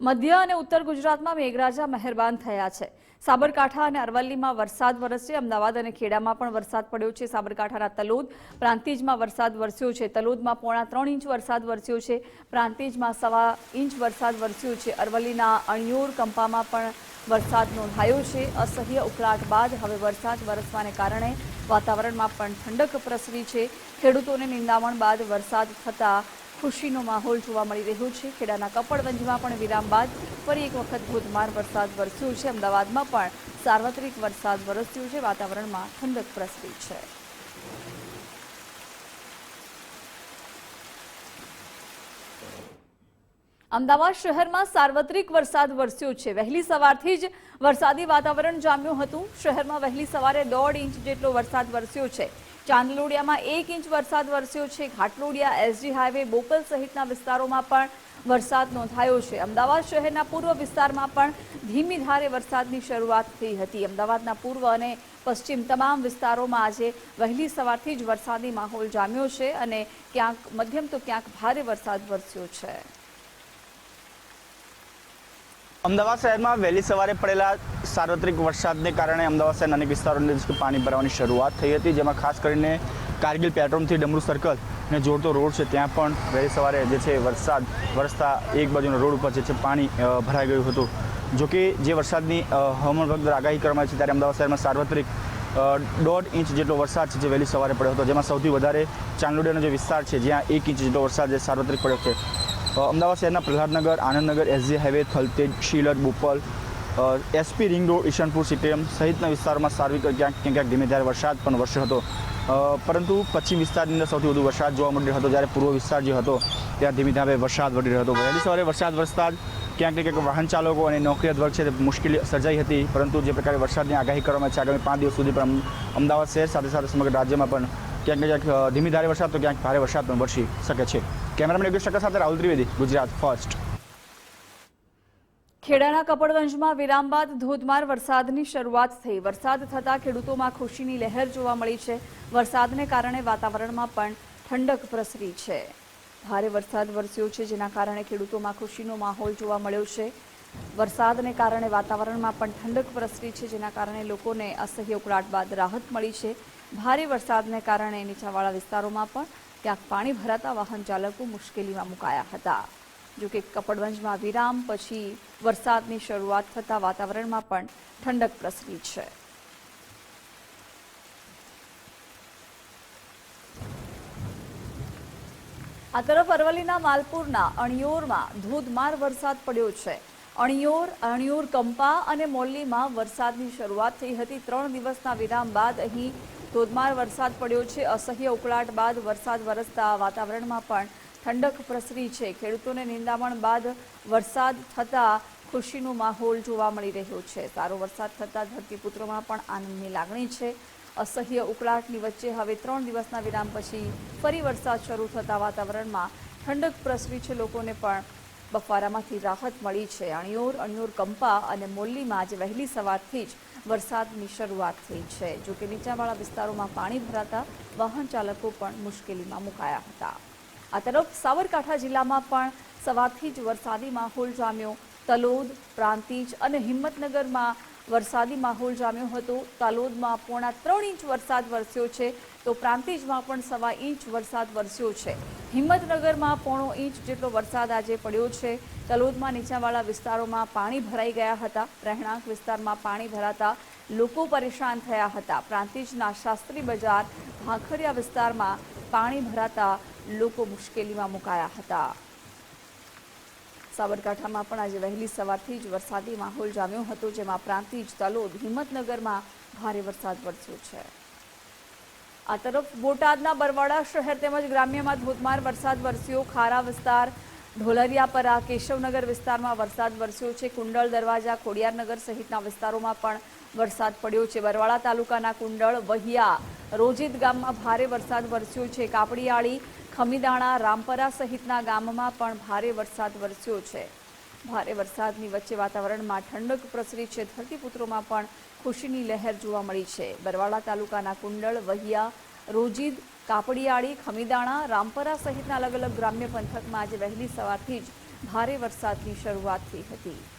મધ્ય અને ઉત્તર ગુજરાતમાં મેઘરાજા મહેરબાન થયા છે. સાબરકાંઠા અને અરવલ્લીમાં વરસાદ વરસશે અમદાવાદ અને ખેડામાં પણ વરસાદ પડ્યો છે. સાબરકાંઠાના તલોદ પ્રાંતિજમાં વરસાદ વરસ્યો છે. તલોદમાં પોણા ત્રણ ઇંચ વરસાદ વરસ્યો છે. પ્રાંતિજમાં સવા ઇંચ વરસાદ વરસ્યો છે. અરવલ્લીના અણિયોર કંપામાં પણ વરસાદ નોંધાયો છે. અસહ્ય ઉકળાટ બાદ હવે વરસાદ વરસવાને કારણે વાતાવરણમાં પણ ઠંડક પ્રસરી છે. ખેડૂતોને નિંદામણ બાદ વરસાદ થતાં ખુશીનો માહોલ જોવા મળી રહ્યો છે. ખેડાના કપડવંજમાં પણ વિરામ બાદ ફરી એક વખત ધોધમાર વરસાદ વરસ્યો છે. અમદાવાદમાં પણ સાર્વત્રિક વરસાદ વરસ્યો છે. વાતાવરણમાં ઠંડક પ્રસરી છે. અમદાવાદ શહેરમાં સાર્વત્રિક વરસાદ વરસ્યો છે. વહેલી સવારથી જ વરસાદી વાતાવરણ જામ્યું હતું. શહેરમાં વહેલી સવારે દોઢ ઇંચ જેટલો વરસાદ વરસ્યો છે. ચાંદલોડિયામાં એક ઇંચ વરસાદ વરસ્યો છે. ઘાટલોડિયા, એસજી હાઈવે, બોપલ સહિતના વિસ્તારોમાં પણ વરસાદ નોંધાયો છે. અમદાવાદ શહેરના પૂર્વ વિસ્તારમાં પણ ધીમી ધારે વરસાદની શરૂઆત થઈ હતી. અમદાવાદના પૂર્વ અને પશ્ચિમ તમામ વિસ્તારોમાં આજે વહેલી સવારથી જ વરસાદી માહોલ જામ્યો છે અને ક્યાંક મધ્યમ તો ક્યાંક ભારે વરસાદ વરસ્યો છે. અમદાવાદ શહેરમાં વહેલી સવારે પડેલા સાર્વત્રિક વરસાદને કારણે અમદાવાદ શહેરના અનેક વિસ્તારોની પાણી ભરાવાની શરૂઆત થઈ હતી, જેમાં ખાસ કરીને કારગિલ પેટ્રોલથી ડમરૂ સર્કલ ને જોડતો રોડ છે, ત્યાં પણ વહેલી સવારે જે છે વરસાદ, વરસતા એક બાજુના રોડ ઉપર જે છે પાણી ભરાઈ ગયું હતું. જો કે જે વરસાદની હવામાન વિભાગ દ્વારા આગાહી કરવામાં આવી છે, ત્યારે અમદાવાદ શહેરમાં સાર્વત્રિક દોઢ ઇંચ જેટલો વરસાદ છે જે વહેલી સવારે પડ્યો હતો, જેમાં સૌથી વધારે ચાંદલોડિયાનો જે વિસ્તાર છે, જ્યાં એક ઇંચ જેટલો વરસાદ જે સાર્વત્રિક પડ્યો છે. અમદાવાદ શહેરના Prahladnagar, Anandnagar, SG highway, Thaltej શીલર Bopal SP ring road Isanpur CTM સહિતના વિસ્તારોમાં સાર્વિક ક્યાંક ક્યાંક ક્યાંક ધીમે ધારે વરસાદ પણ વરસ્યો હતો. પરંતુ પશ્ચિમ વિસ્તારની અંદર સૌથી વધુ વરસાદ જોવા મળી રહ્યો હતો. જ્યારે પૂર્વ વિસ્તાર જે હતો, ત્યાં ધીમે ધારે વરસાદ વધી રહ્યો હતો. વહેલી સવારે વરસાદ વરસતા ક્યાંક ને ક્યાંક વાહન ચાલકો અને નોકરિયાત વર્ગ છે તે મુશ્કેલી સર્જાઈ હતી. પરંતુ જે પ્રકારે વરસાદની આગાહી કરવામાં છે, આગામી પાંચ દિવસ સુધી પણ અમદાવાદ શહેર સાથે સાથે સમગ્ર રાજ્યમાં પણ ક્યાંક ને ક્યાંક ધીમી ધારે વરસાદ તો ક્યાંક ભારે વરસાદ પણ વરસી શકે છે. કેમેરામેન યોગેશ ઠક્કર સાથે રાહુલ ત્રિવેદી, ગુજરાત ફર્સ્ટ. ખેડાના કપડવંજમાં વિરામ બાદ ધોધમાર વરસાદની શરૂઆત થઈ. વરસાદ થતાં ખેડૂતોમાં ખુશીની લહેર જોવા મળી છે. વરસાદને કારણે વાતાવરણમાં પણ ઠંડક પ્રસરી છે. ભારે વરસાદ વરસ્યો છે, જેના કારણે ખેડૂતોમાં ખુશીનો માહોલ જોવા મળ્યો છે. વરસાદને કારણે વાતાવરણમાં પણ ઠંડક પ્રસરી છે, જેના કારણે લોકોને અસહ્ય ઉકળાટ બાદ રાહત મળી છે. ભારે વરસાદને કારણે નીચાણવાળા વિસ્તારોમાં પણ ક્યાંક પાણી ભરાતા વાહન ચાલકો મુશ્કેલીમાં મુકાયા હતા. જો કે કપડવંજમાં વિરામ પછી વરસાદની શરૂઆત થતાં વાતાવરણમાં પણ ઠંડક પ્રસરી છે. આ તરફ અરવલ્લીના માલપુરના અણિયોરમાં ધોધમાર વરસાદ પડ્યો છે. અણિયોર અણિયોર કંપા અને મોલ્લીમાં વરસાદની શરૂઆત થઈ હતી. ત્રણ દિવસના વિરામ બાદ અહીં ધોધમાર વરસાદ પડ્યો છે. અસહ્ય ઉકળાટ બાદ વરસાદ વરસતા વાતાવરણમાં પણ ઠંડક પ્રસરી છે. ખેડૂતોને નિંદામણ બાદ વરસાદ થતાં ખુશીનો માહોલ જોવા મળી રહ્યો છે. સારો વરસાદ થતાં ધરતીપુત્રોમાં પણ આનંદની લાગણી છે. અસહ્ય ઉકળાટની વચ્ચે હવે ત્રણ દિવસના વિરામ પછી ફરી વરસાદ શરૂ થતાં વાતાવરણમાં ઠંડક પ્રસરી છે. લોકોને પણ બફારામાંથી રાહત મળી છે. અણિયોર અણિયોર કંપા અને મોલ્લીમાં આજે વહેલી સવારથી જ વરસાદની શરૂઆત થઈ છે. જોકે નીચાણવાળા વિસ્તારોમાં પાણી ભરાતા વાહન ચાલકો પણ મુશ્કેલીમાં મુકાયા હતા. આ તરફ સાબરકાંઠા જિલ્લામાં પણ સવારથી જ વરસાદી માહોલ જામ્યો તલોદ, પ્રાંતિજ અને હિંમતનગરમાં વરસાદી માહોલ જામ્યો હતો. તલોદમાં પોણા ત્રણ ઇંચ વરસાદ વરસ્યો છે તો પ્રાંતિજમાં પણ સવા ઇંચ વરસાદ વરસ્યો છે. હિંમતનગરમાં પોણો ઇંચ જેટલો વરસાદ આજે પડ્યો છે. તલોદમાં નીચાણવાળા વિસ્તારોમાં પાણી ભરાઈ ગયા હતા. રહેણાંક વિસ્તારમાં પાણી ભરાતા લોકો પરેશાન થયા હતા. પ્રાંતિજના શાસ્ત્રી બજાર, ભાખરિયા વિસ્તારમાં પાણી ભરાતા લોકો મુશ્કેલીમાં મુકાયા હતા. સાબરકાંઠામાં પણ આજે વહેલી સવારથી જ વરસાદી માહોલ જામ્યો હતો, જેમાં પ્રાંતિજ તલોદ હિંમતનગરમાં ભારે વરસાદ વરસ્યો છે. આ તરફ બોટાદના બરવાડા શહેર તેમજ ગ્રામ્યમાં ધોધમાર વરસાદ વરસ્યો. ખારા વિસ્તાર, ઢોલરિયાપરા, કેશવનગર વિસ્તારમાં વરસાદ વરસ્યો છે. કુંડળ દરવાજા, ખોડિયારનગર સહિતના વિસ્તારોમાં પણ વરસાદ પડ્યો છે. બરવાડા તાલુકાના કુંડળ, વહિયા રોજિત ગામમાં ભારે વરસાદ વરસ્યો છે. કાપડિયાળી ખમીદાણા, રામપરા સહિતના ગામમાં પણ ભારે વરસાદ વરસ્યો છે. ભારે વરસાદની વચ્ચે વાતાવરણમાં ઠંડક પ્રસરી છે. ધરતીપુત્રોમાં પણ ખુશીની લહેર જોવા મળી છે. બરવાડા તાલુકાના કુંડળ, વહિયા, રોજિદ, કાપડિયાળી, ખમીદાણા, રામપરા સહિતના અલગ અલગ ગ્રામ્ય પંથકમાં આજે વહેલી સવારથી જ ભારે વરસાદની શરૂઆત થઈ હતી.